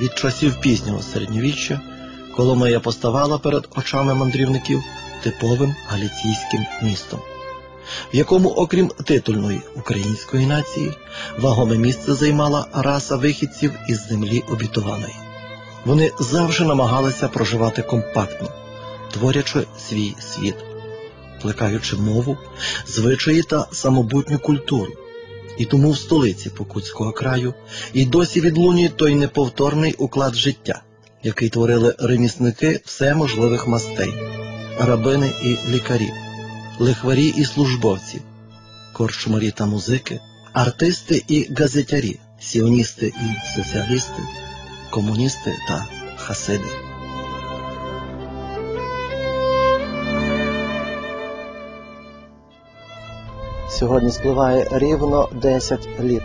від часів пізнього середньовіччя Коломия поставала перед очами мандрівників типовим галіційським містом, в якому, окрім титульної української нації, вагоме місце займала раса вихідців із землі обітованої. Вони завжди намагалися проживати компактно, творячи свій світ, плекаючи мову, звичаї та самобутню культуру. І тому в столиці Покутського краю і досі відлунює той неповторний уклад життя, який творили ремісники всеможливих мастей, рабини і лікарі, лихварі і службовці, корчмарі та музики, артисти і газетярі, сіоністи і соціалісти, комуністи та хасиди. Сьогодні спливає рівно 10 літ,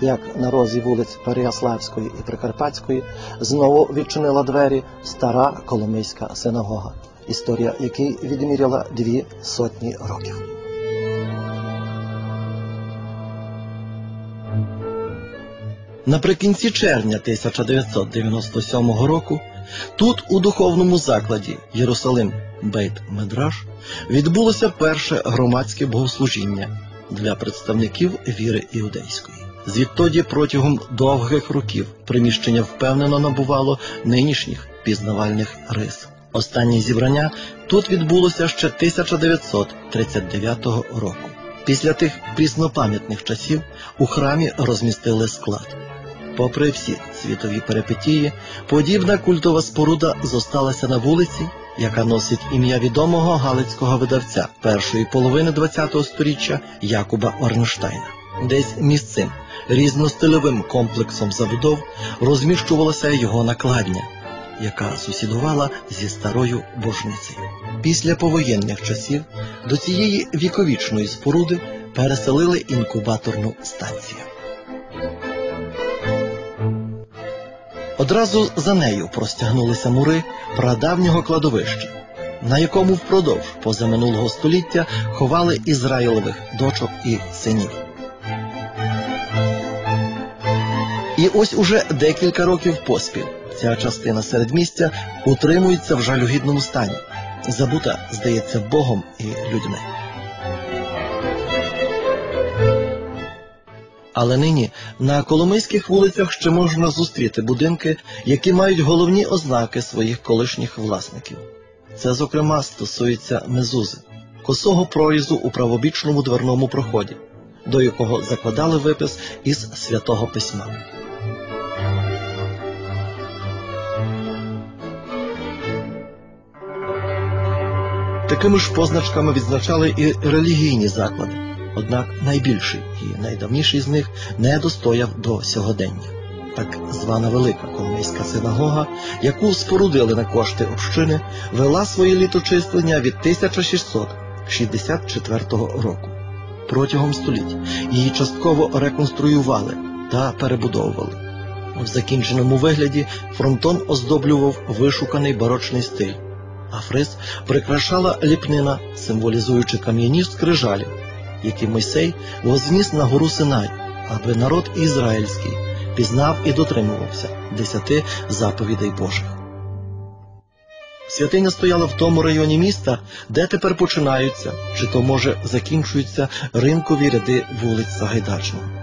як на розі вулиць Переяславської і Прикарпатської знову відчинила двері стара Коломийська синагога, історія якій відміряла дві сотні років. Наприкінці червня 1997 року тут, у духовному закладі Єрусалим Бейт Медраш, відбулося перше громадське богослужіння для представників віри іудейської. Звідтоді протягом довгих років приміщення впевнено набувало нинішніх пізнавальних рис. Останнє зібрання тут відбулося ще 1939 року. Після тих піснопам'ятних часів у храмі розмістили склад. Попри всі світові перипетії, подібна культова споруда зосталася на вулиці, яка носить ім'я відомого галицького видавця першої половини ХХ століття Якуба Орнштайна. Десь між цим різностильовим комплексом забудов розміщувалася його накладня, яка сусідувала зі старою божницею. Після повоєнних часів до цієї віковічної споруди переселили інкубаторну станцію. Одразу за нею простягнулися мури прадавнього кладовища, на якому впродовж позаминулого століття ховали ізраїлових дочок і синів. І ось уже декілька років поспіль ця частина середмістя утримується в жалюгідному стані, забута, здається, Богом і людьми. Але нині на коломийських вулицях ще можна зустріти будинки, які мають головні ознаки своїх колишніх власників. Це, зокрема, стосується мезузи, косого прорізу у правобічному дверному проході, до якого закладали випис із святого письма. Такими ж позначками відзначали і релігійні заклади. Однак найбільший і найдавніший з них не достояв до сьогодення. Так звана Велика Коломийська синагога, яку спорудили на кошти общини, вела своє літочислення від 1664 року. Протягом століть її частково реконструювали та перебудовували. В закінченому вигляді фронтон оздоблював вишуканий барочний стиль, а фриз прикрашала ліпнина, символізуючи кам'яні скрижалі, які Мойсей возніс на гору Синай, аби народ ізраїльський пізнав і дотримувався десяти заповідей Божих. Святиня стояла в тому районі міста, де тепер починаються, чи то, може, закінчуються ринкові ряди вулиць Сагайдачного. –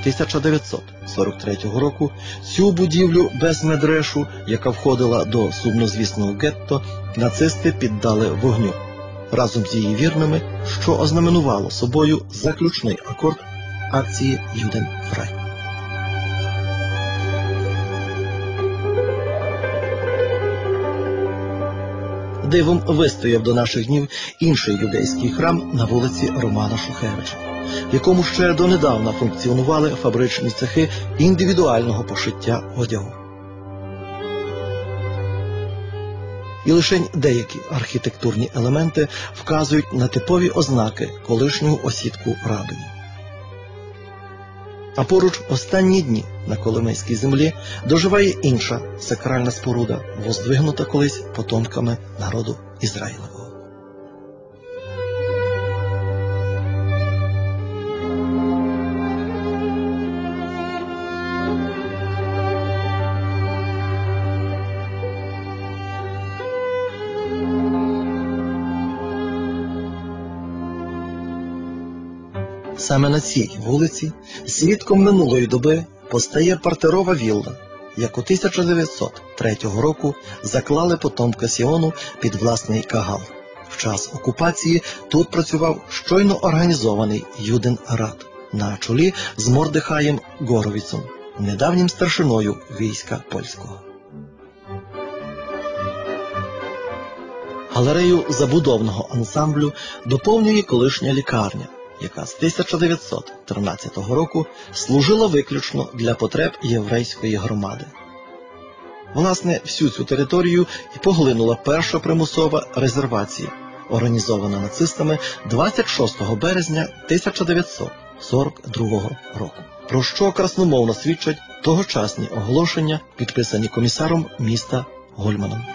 1943 року цю будівлю без медрешу, яка входила до сумнозвісного гетто, нацисти піддали вогню разом з її вірними, що ознаменувало собою заключний акорд акції Юден Фрай. Дивом вистояв до наших днів інший юдейський храм на вулиці Романа Шухевича, в якому ще донедавна функціонували фабричні цехи індивідуального пошиття одягу. І лише деякі архітектурні елементи вказують на типові ознаки колишнього осідку рабині. А поруч останні дні на Коломийській землі доживає інша сакральна споруда, воздвигнута колись потомками народу Ізраїлевого. Саме на цій вулиці, свідком минулої доби, постає партерова вілла, яку 1903 року заклали потомка Сіону під власний кагал. В час окупації тут працював щойно організований Юденрад на чолі з Мордехаєм Горовіцем, недавнім старшиною війська польського. Галерею забудовного ансамблю доповнює колишня лікарня, яка з 1913 року служила виключно для потреб єврейської громади. Власне, всю цю територію і поглинула перша примусова резервація, організована нацистами 26 березня 1942 року, про що красномовно свідчать тогочасні оголошення, підписані комісаром міста Гольманом.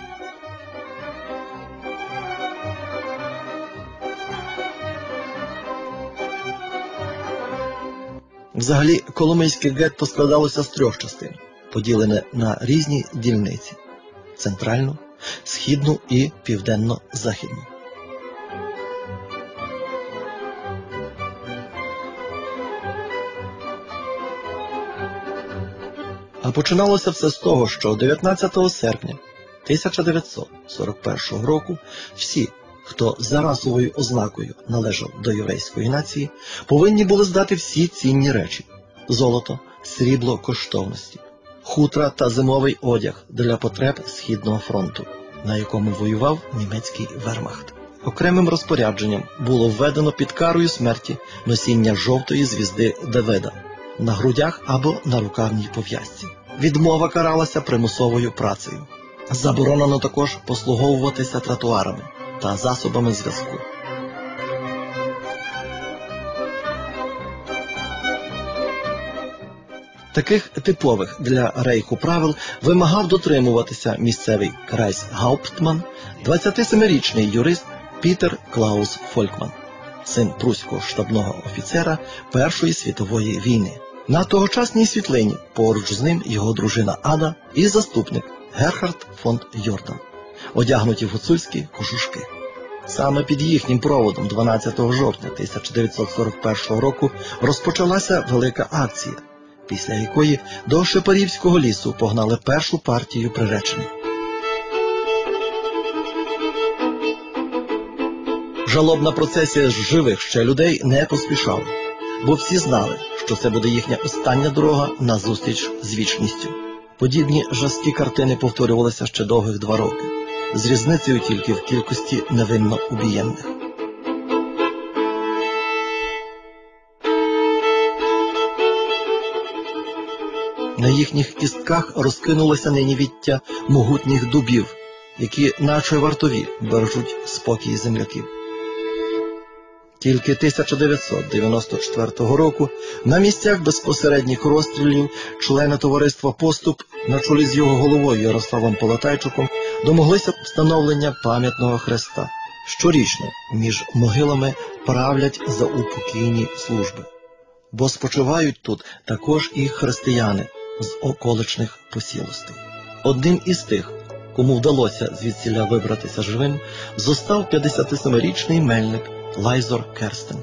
Взагалі, Коломийське гетто складалося з трьох частин, поділене на різні дільниці центральну, східну і південно-західну. А починалося все з того, що 19 серпня 1941 року всі, хто за расовою ознакою належав до єврейської нації, повинні були здати всі цінні речі: золото, срібло коштовності, хутра та зимовий одяг для потреб Східного фронту, на якому воював німецький вермахт. Окремим розпорядженням було введено під карою смерті носіння жовтої звізди Давида на грудях або на рукавній пов'язці. Відмова каралася примусовою працею. Заборонено також послуговуватися тротуарами та засобами зв'язку. Таких типових для рейху правил вимагав дотримуватися місцевий Крайсгауптман, 27-річний юрист Пітер Клаус Фолькман, син пруського штабного офіцера Першої світової війни. На тогочасній світлині поруч з ним його дружина Ада і заступник Герхард фон Йордан, одягнуті в гуцульські кожушки. Саме під їхнім проводом 12 жовтня 1941 року розпочалася велика акція, після якої до Шепарівського лісу погнали першу партію приречених. Жалобна процесія живих ще людей не поспішала, бо всі знали, що це буде їхня остання дорога на зустріч з вічністю. Подібні жорсткі картини повторювалися ще довгих два роки, з різницею тільки в кількості невинно убієнних. На їхніх кістках розкинулося нині віття могутніх дубів, які, наче вартові, бережуть спокій земляків. Тільки 1994 року на місцях безпосередніх розстрілів члени товариства Поступ на чолі з його головою Ярославом Полотайчуком домоглися встановлення пам'ятного хреста. Щорічно між могилами правлять заупокійні служби, бо спочивають тут також і християни з околичних посілостей. Одним із тих, кому вдалося звідсіля вибратися живим, зостав 57-річний мельник Лайзор Керстен.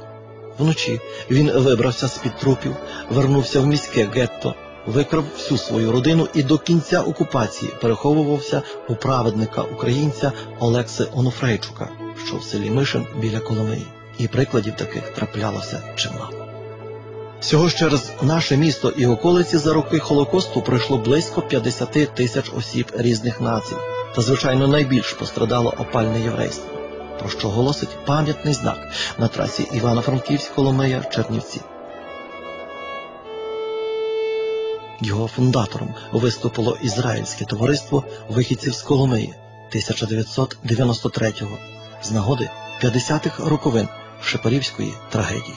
Вночі він вибрався з-під трупів, вернувся в міське гетто, викрав всю свою родину і до кінця окупації переховувався у праведника українця Олекси Онуфрейчука, що в селі Мишин біля Коломиї. І прикладів таких траплялося чимало. Всього через наше місто і околиці за роки Холокосту пройшло близько 50 тисяч осіб різних націй, та, звичайно, найбільш пострадало опальне єврейство, про що голосить пам'ятний знак на трасі Івано-Франківськ-Коломия Чернівці. Його фундатором виступило Ізраїльське товариство вихідців з Коломиї 1993-го з нагоди 50-х роковин Шепарівської трагедії.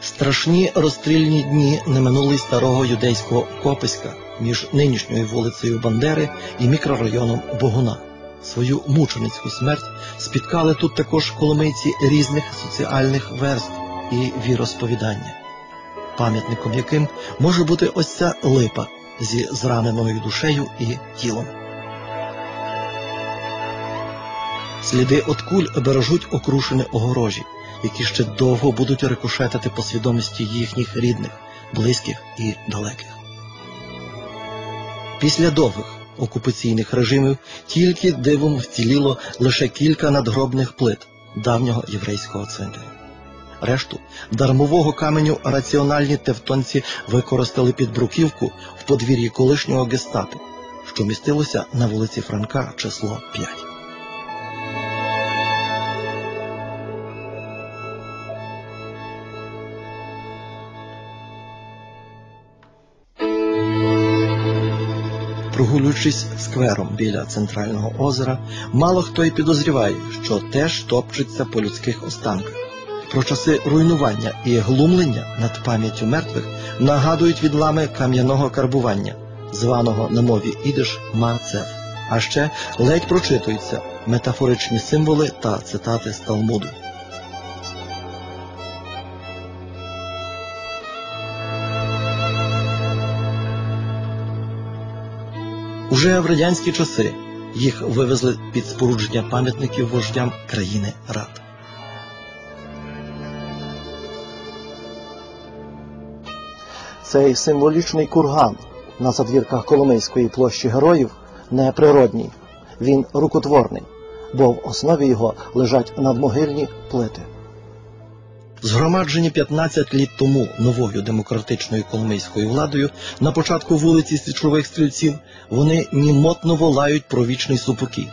Страшні розстрільні дні не минули старого юдейського Кописька між нинішньою вулицею Бандери і мікрорайоном Богуна. Свою мученицьку смерть спіткали тут також коломийці різних соціальних верств і віросповідання, пам'ятником яким може бути ось ця липа зі зраненою душею і тілом. Сліди от куль бережуть окрушені огорожі, які ще довго будуть рикошетити по свідомості їхніх рідних, близьких і далеких. Після довгих окупаційних режимів тільки дивом вціліло лише кілька надгробних плит давнього єврейського центру. Решту дармового каменю раціональні тевтонці використали під бруківку в подвір'ї колишнього гестапо, що містилося на вулиці Франка число 5. Прогулюючись сквером біля центрального озера, мало хто й підозріває, що теж топчеться по людських останках. Про часи руйнування і глумлення над пам'яттю мертвих нагадують відлами кам'яного карбування, званого на мові ідиш маацеф. А ще ледь прочитуються метафоричні символи та цитати з Талмуду. Уже в радянські часи їх вивезли під спорудження пам'ятників вождям країни Рад. Цей символічний курган на задвірках Коломийської площі героїв не природній, він рукотворний, бо в основі його лежать надмогильні плити. Згромаджені 15 літ тому новою демократичною коломийською владою на початку вулиці Січових стрільців, вони німотно волають про вічний супокій,